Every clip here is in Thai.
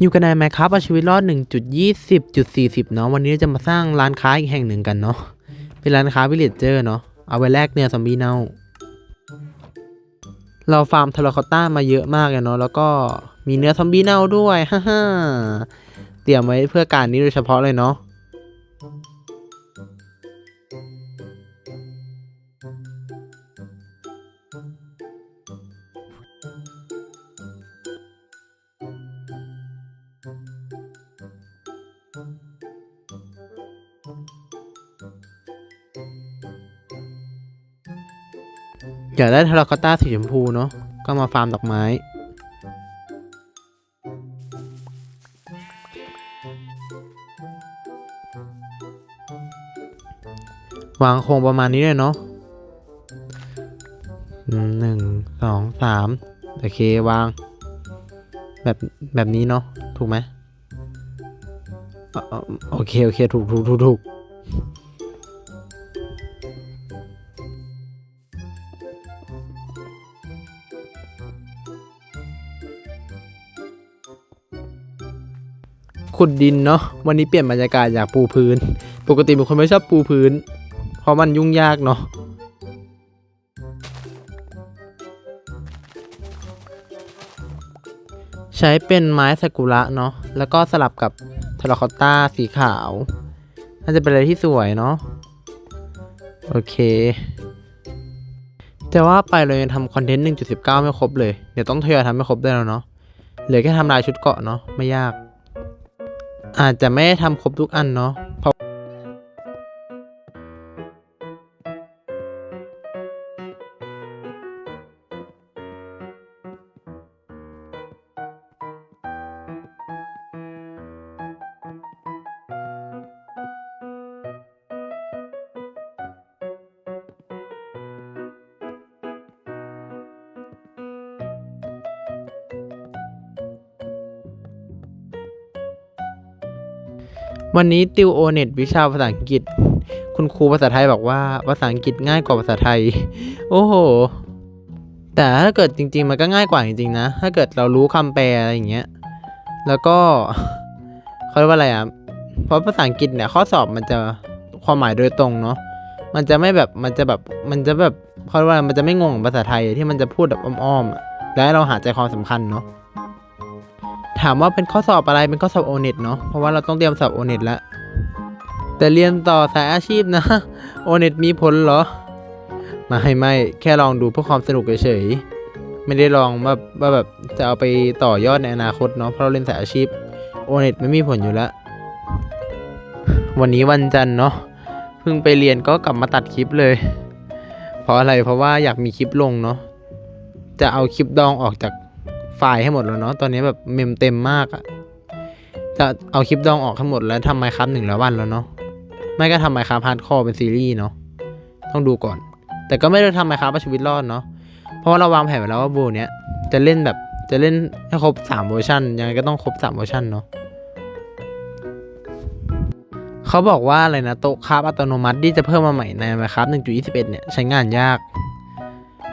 อยู่กันในไหมครับเอาชีวิตรอด 1.20.40 เนาะวันนี้จะมาสร้างร้านค้าอีกแห่งหนึ่งกันเนาะเป็นร้านค้าวิลเลจเจอร์เนาะเอาไว้แลกเนื้อซอมบี้เน่า เราฟาร์มเทเลคอต้ามาเยอะมากเลยเนาะแล้วก็มีเนื้อซอมบี้เน่าด้วยฮ่าฮเตรียมไว้เพื่อการนี้โดยเฉพาะเลยเนาะ อยากได้เทเลคอตต้าสีชมพูเนาะก็มาฟาร์มดอกไม้ วางโครงประมาณนี้เลยเนาะหนึ่งสองสามโอเควาง แบบแบบนี้เนาะถูกไหมโอเค โอเค ถูกถูกถูกถูก ขุดดินเนาะวันนี้เปลี่ยนบรรยากาศอยากปูพื้น ปกติเป็นคนไม่ชอบปูพื้น เพราะมันยุ่งยากเนาะใช้เป็นไม้ซากุระเนาะแล้วก็สลับกับเทราคอตต้าสีขาว น่าจะเป็นอะไรที่สวยเนาะโอเค แต่ว่าไปเรายังทำคอนเทนต์ 1.19 ไม่ครบเลย เดี๋ยวต้องทยอยทำให้ครบได้แล้วเนาะเหลือแค่ทำลายชุดเกาะเนาะไม่ยาก อาจจะไม่ได้ทำครบทุกอันเนาะ วันนี้ติวโอเน็ตวิชาภาษาอังกฤษ คุณครูภาษาไทยบอกว่าภาษาอังกฤษง่ายกว่าภาษาไทย โอ้โห แต่ถ้าเกิดจริง ๆ มันก็ง่ายกว่าจริงๆนะ ถ้าเกิดเรารู้คำแปลอะไรอย่างเงี้ย แล้วก็เขาเรียกว่าอะไรอะ เพราะภาษาอังกฤษเนี่ยข้อสอบมันจะความหมายโดยตรงเนาะ มันจะไม่แบบ มันจะแบบ มันจะแบบเขาเรียกว่ามันจะไม่งงภาษาไทยที่มันจะพูดแบบอ้อมๆและเราหาใจความสำคัญเนาะ ถามว่าเป็นข้อสอบอะไรเป็นข้อสอบโอเน็ตเนาะเพราะว่าเราต้องเตรียมสอบโอเน็ตแล้ว แต่เรียนต่อสายอาชีพนะโอเน็ตมีผลเหรอไม่ไม่แค่ลองดูเพื่อความสนุกเฉยๆไม่ได้ลองว่าว่าแบบจะเอาไปต่อยอดในอนาคตเนาะเพราะเราเรียนสายอาชีพโอเน็ตไม่มีผลอยู่แล้ว วันนี้วันจันทร์เนาะเพิ่งไปเรียนก็กลับมาตัดคลิปเลย เพราะอะไรเพราะว่าอยากมีคลิปลงเนาะจะเอาคลิปดองออกจาก ไฟล์ให้หมดแล้วเนาะ ตอนนี้แบบเมมเต็มมากอะจะเอาคลิปดองออกให้งหมดแล้วทำไมครับหนึ่งแล้ววันแล้วเนาะ ไม่ก็ทำไมครับฮาร์ดคอเป็นซีรีส์เนาะ ต้องดูก่อน แต่ก็ไม่ได้ทำไมครับชีวิตรอดเนาะ เพราะว่าเราวางแผนไว้แล้วว่าโบเนี้ยจะเล่นแบบจะเล่นให้ครบสามเวอร์ชันยังไงก็ต้องครบสามเวอร์ชันเนาะเขาบอกว่าอะไรนะโต๊ะคาฟอัตโนมัติที่จะเพิ่มมาใหม่ใน Minecraft 1.21 เนี่ยใช้งานยาก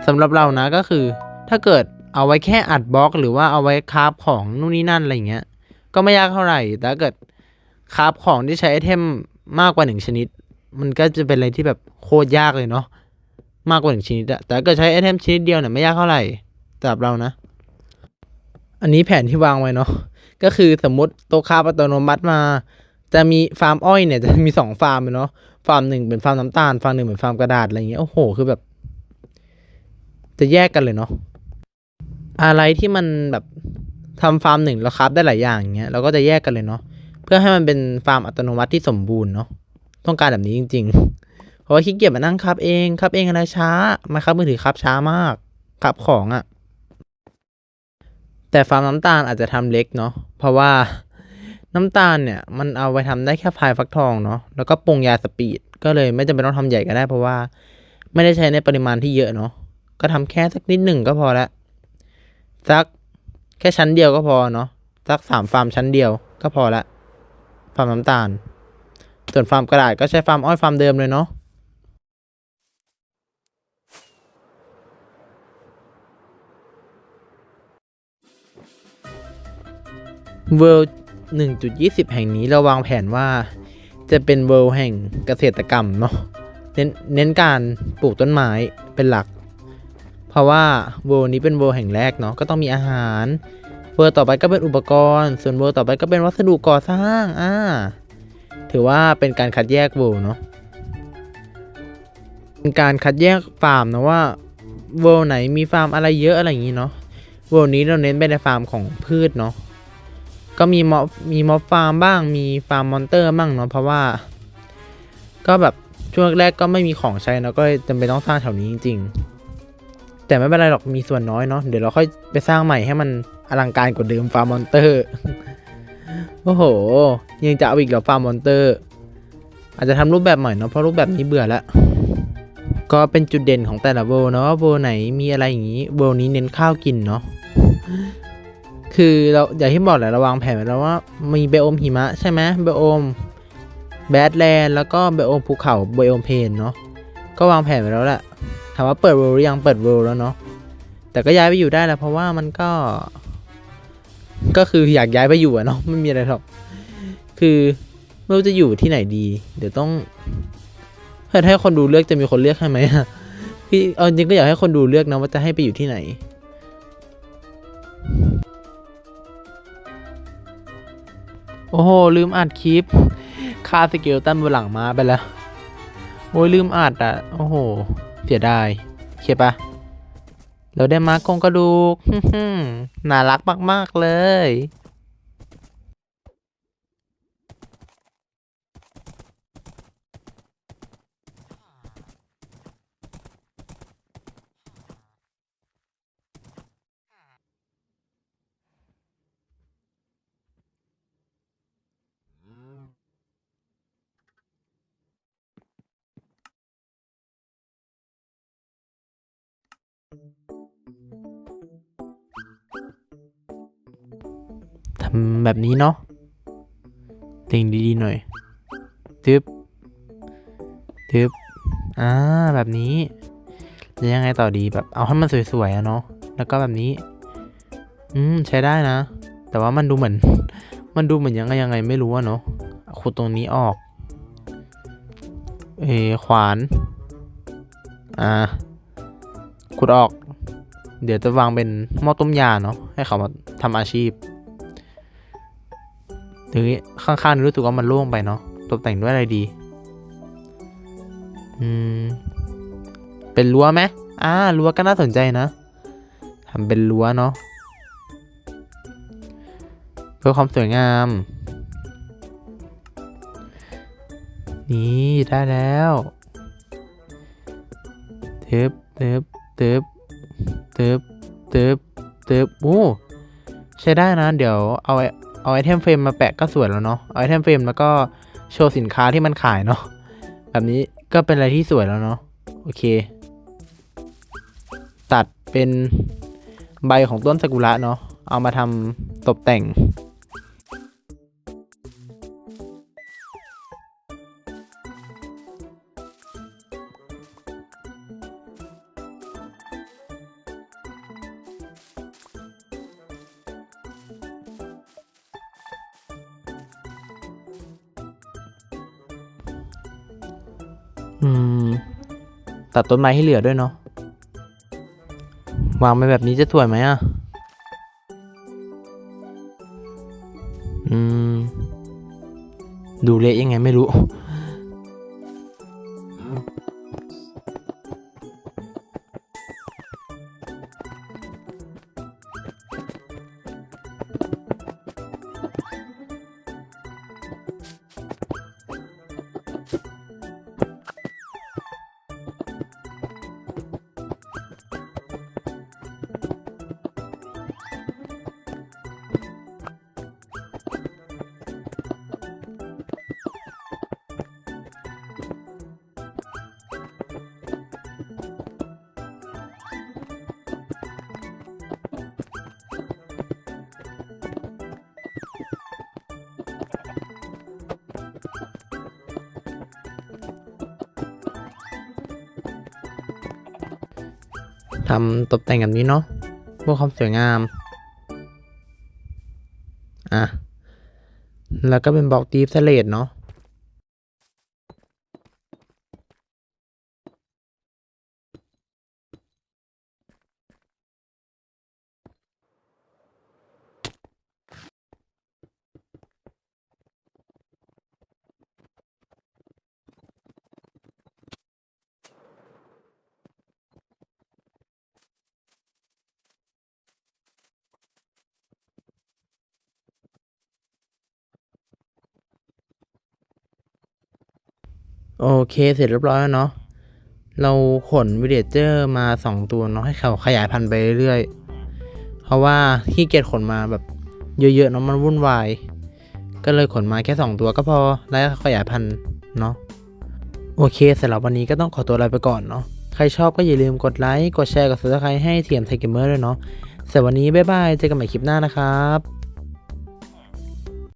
สำหรับเรานะก็คือถ้าเกิด เอาไว้แค่อัดบล็อกหรือว่าเอาไว้คราฟของนู่นนี่นั่นอะไรเงี้ย ก็ไม่ยากเท่าไหร่ แต่เกิดคราฟของที่ใช้ไอเทมมากกว่าหนึ่งชนิด มันก็จะเป็นอะไรที่แบบโคตรยากเลยเนาะมากกว่าหนึ่งชนิดอะแต่ถ้าเกิดใช้ไอเทมชนิดเดียวเนี่ยไม่ยากเท่าไหร่สำหรับเรานะ อันนี้แผนที่วางไว้เนาะก็คือสมมติโต๊ะคาฟอัตโนมัติมา จะมีฟาร์มอ้อยเนี่ยจะมีสองฟาร์มเลยเนาะฟาร์มหนึ่งเป็นฟาร์มน้ำตาลฟาร์มหนึ่งเป็นฟาร์มกระดาษอะไรเงี้ยโอ้โหคือแบบ จะแยกกันเลยเนาะ อะไรที่มันแบบทำฟาร์มหนึ่งแล้วครับได้หลายอย่างเงี้ยเราก็จะแยกกันเลยเนาะเพื่อให้มันเป็นฟาร์มอัตโนมัติที่สมบูรณ์เนาะต้องการแบบนี้จริง ๆ เพราะว่าขี้เกียจมานั่งครับเองครับเองอะไรช้ามาครับมือถือครับช้ามากครับของอะ่ะ แต่ฟาร์มน้ำตาลอาจจะทำเล็กเนาะเพราะว่าน้ำตาลเนี่ยมันเอาไปทำได้แค่พายฟักทองเนาะแล้วก็ปรุงยาสปีดก็เลยไม่จำเป็นต้องทำใหญ่ก็ได้ เพราะว่า ไม่ได้ใช้ในปริมาณที่เยอะเนาะก็ทำแค่สักนิดหนึ่งก็พอละ สักแค่ชั้นเดียวก็พอเนาะสักสามฟาร์มชั้นเดียวก็พอละฟาร์มน้ำตาล ส่วนฟาร์มกระดาษก็ใช้ฟาร์มอ้อยฟาร์มเดิมเลยเนาะเวิลด์1.20 แห่งนี้เราวางแผนว่าจะเป็นเวิลด์แห่งเกษตรกรรมเนาะเน้นเน้นการปลูกต้นไม้เป็นหลัก เพราะว่าเวิลด์นี้เป็นเวิลด์แห่งแรกเนาะก็ต้องมีอาหารเวิลด์ต่อไปก็เป็นอุปกรณ์ ส่วนเวิลด์ต่อไปก็เป็นวัสดุก่อสร้างอ่าถือว่าเป็นการคัดแยกเวิลด์เนาะเป็นการคัดแยกฟาร์มนะว่าเวิลด์ไหนมีฟาร์มอะไรเยอะอะไรอย่างนี้เนาะเวิลด์นี้เราเน้นไปในฟาร์มของพืชเนาะก็มีม็อบมีม็อบฟาร์มบ้างมีฟาร์มมอนเตอร์บ้างเนาะเพราะว่า ก็แบบช่วงแรกก็ไม่มีของใช้เนาะก็จำเป็นต้องสร้างแถวนี้จริง ๆ แต่ไม่เป็นไรหรอกมีส่วนน้อยเนาะเดี๋ยวเราค่อยไปสร้างใหม่ให้มันอลังการกว่าเดิมฟาร์มมอนเตอร์โอ้โห ยังจะเอาอีกเหรอฟาร์มมอนเตอร์ อาจจะทำรูปแบบใหม่เนาะเพราะรูปแบบนี้เบื่อแล้วก็เป็นจุดเด่นของแต่ละโวเนาะโวไหนมีอะไรอย่างนี้โวนี้เน้นข้าวกินเนาะคือเราอย่างที่บอกแหละราวางแผนไว้แล้วว่ามีไบโอมหิมะใช่ไหมไบโอมแบดแลนด์แล้วก็ไบโอมภูเขาไบโอมเพนเนาะก็วางแผนไว้แล้วแหละ ถามว่าเปิดเวิลด์หรือยังเปิดเวิลด์แล้วเนาะแต่ก็ย้ายไปอยู่ได้แล้วเพราะว่ามันก็ ก็คืออยากย้ายไปอยู่อะเนาะไม่มีอะไรหรอก คือไม่รู้จะอยู่ที่ไหนดี เดี๋ยวต้องถ้าให้คนดูเลือกจะมีคนเลือกให้ไหมอะพี่เอาจริงก็อยากให้คนดูเลือกนะว่าจะให้ไปอยู่ที่ไหนโอ้โห ลืมอัดคลิป คาสเกลตันบนหลังมาไปแล้ว โอ้ยลืมอัดอะ โอ้โห เสียดายเคปะเราได้มาโครงกระดูกน่ารักมาก ๆ เลย ทำแบบนี้เนาะเล็งดีๆหน่อยทึบทึบอ่าแบบนี้จะยังไงต่อดีแบบเอาให้มันสวยๆอะเนาะแล้วก็แบบนี้ อืมใช้ได้นะ แต่ว่ามันดูเหมือน มันดูเหมือนยังไงยังไงไม่รู้อะเนาะขุดตรงนี้ออก เออขวาน อ่า ขุดออก เดี๋ยวจะวางเป็นหม้อต้มยาเนาะให้เขามาทำอาชีพทีนี้ข้างๆนี่รู้สึกว่ามันโล่งไปเนาะตกแต่งด้วยอะไรดี อืม เป็นรั้วไหมอ่ารั้วก็น่าสนใจนะทำเป็นรั้วเนาะเพื่อความสวยงาม นี่ได้แล้วเติบเติบ เติบเติบเติบเติบโอ้ใช้ได้นะ เดี๋ยวเอาเอาไอเทมเฟรมมาแปะก็สวยแล้วเนาะเอาไอเทมเฟรมแล้วก็โชว์สินค้าที่มันขายเนาะแบบนี้ก็เป็นอะไรที่สวยแล้วเนาะโอเค ตัดเป็นใบของต้นซากุระเนาะเอามาทำตกแต่ง อืม ตัดต้นไม้ให้เหลือด้วยเนาะ วางไปแบบนี้จะสวยไหมอะ อืม ดูเละยังไงไม่รู้ ทำตกแต่งแบบนี้เนาะเพื่อความสวยงาม อะ แล้วก็เป็นบล็อกดีฟเสเลดเนาะ โอเคเสร็จเรียบร้อยแล้วเนาะเราขนวิเดเจอร์มาสองตัวเนาะให้เขาขยายพันธุ์ไปเรื่อยๆ เพราะว่าขี้เกียจขนมาแบบเยอะๆเนาะมันวุ่นวาย ก็เลยขนมาแค่สองตัวก็พอแล้วขยายพันธุ์เนาะโอเคสำหรับวันนี้ก็ต้องขอตัวลาไปก่อนเนาะใครชอบก็อย่าลืมกดไลค์กดแชร์กด subscribe ให้เทียมไทเกมเมอร์ด้วยเนาะสำหรับวันนี้บ๊ายบายเจอกันใหม่คลิปหน้านะครับ